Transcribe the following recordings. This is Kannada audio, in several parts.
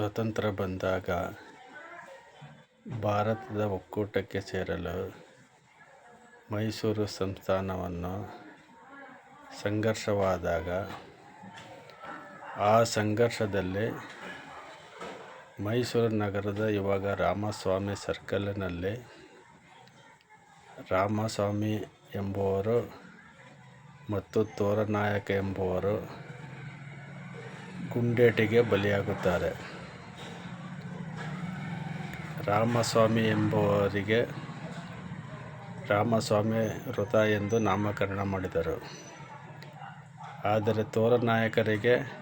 ಸ್ವಾತಂತ್ರ್ಯ ಬಂದಾಗ ಭಾರತದ ಒಕ್ಕೂಟಕ್ಕೆ ಸೇರಲು ಮೈಸೂರು ಸಂಸ್ಥಾನವನ್ನು ಸಂಘರ್ಷವಾದಾಗ ಆ ಸಂಘರ್ಷದಲ್ಲಿ ಮೈಸೂರು ನಗರದ ಇವಾಗ ರಾಮಸ್ವಾಮಿ ಸರ್ಕಲ್ನಲ್ಲಿ ರಾಮಸ್ವಾಮಿ ಎಂಬುವರು ಮತ್ತು ತೋರನಾಯಕ ಎಂಬುವರು ಗುಂಡೇಟಿಗೆ ಬಲಿಯಾಗುತ್ತಾರೆ. ರಾಮಸ್ವಾಮಿ ಎಂಬುವರಿಗೆ ರಾಮಸ್ವಾಮಿ ವೃತ ಎಂದು ನಾಮಕರಣ ಮಾಡಿದರು. ಆದರೆ ತೋರ ನಾಯಕರಿಗೆ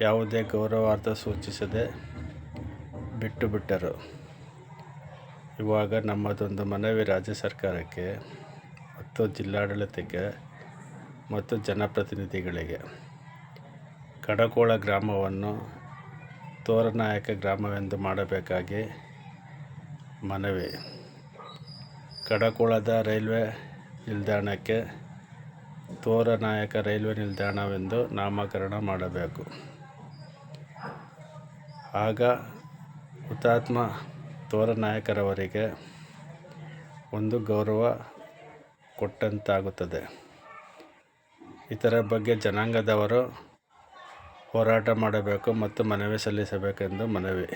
ಯಾವುದೇ ಗೌರವಾರ್ಥ ಸೂಚಿಸದೆ ಬಿಟ್ಟು ಬಿಟ್ಟರು. ಇವಾಗ ನಮ್ಮದೊಂದು ಮನವಿ ರಾಜ್ಯ ಸರ್ಕಾರಕ್ಕೆ, ಮತ್ತು ಜಿಲ್ಲಾಡಳಿತಕ್ಕೆ, ಮತ್ತು ಜನಪ್ರತಿನಿಧಿಗಳಿಗೆ. ಕಡಕೋಳ ಗ್ರಾಮವನ್ನು ತೋರನಾಯಕ ಗ್ರಾಮವೆಂದು ಮಾಡಬೇಕಾಗಿ ಮನವಿ. ಕಡಕುಳದ ರೈಲ್ವೆ ನಿಲ್ದಾಣಕ್ಕೆ ತೋರನಾಯಕ ರೈಲ್ವೆ ನಿಲ್ದಾಣವೆಂದು ನಾಮಕರಣ ಮಾಡಬೇಕು. ಆಗ ಹುತಾತ್ಮ ತೋರನಾಯಕರವರಿಗೆ ಒಂದು ಗೌರವ ಕೊಟ್ಟಂತಾಗುತ್ತದೆ. ಇದರ ಬಗ್ಗೆ ಜನಾಂಗದವರು ಹೋರಾಟ ಮಾಡಬೇಕು ಮತ್ತು ಮನವಿ ಸಲ್ಲಿಸಬೇಕೆಂದು ಮನವಿ.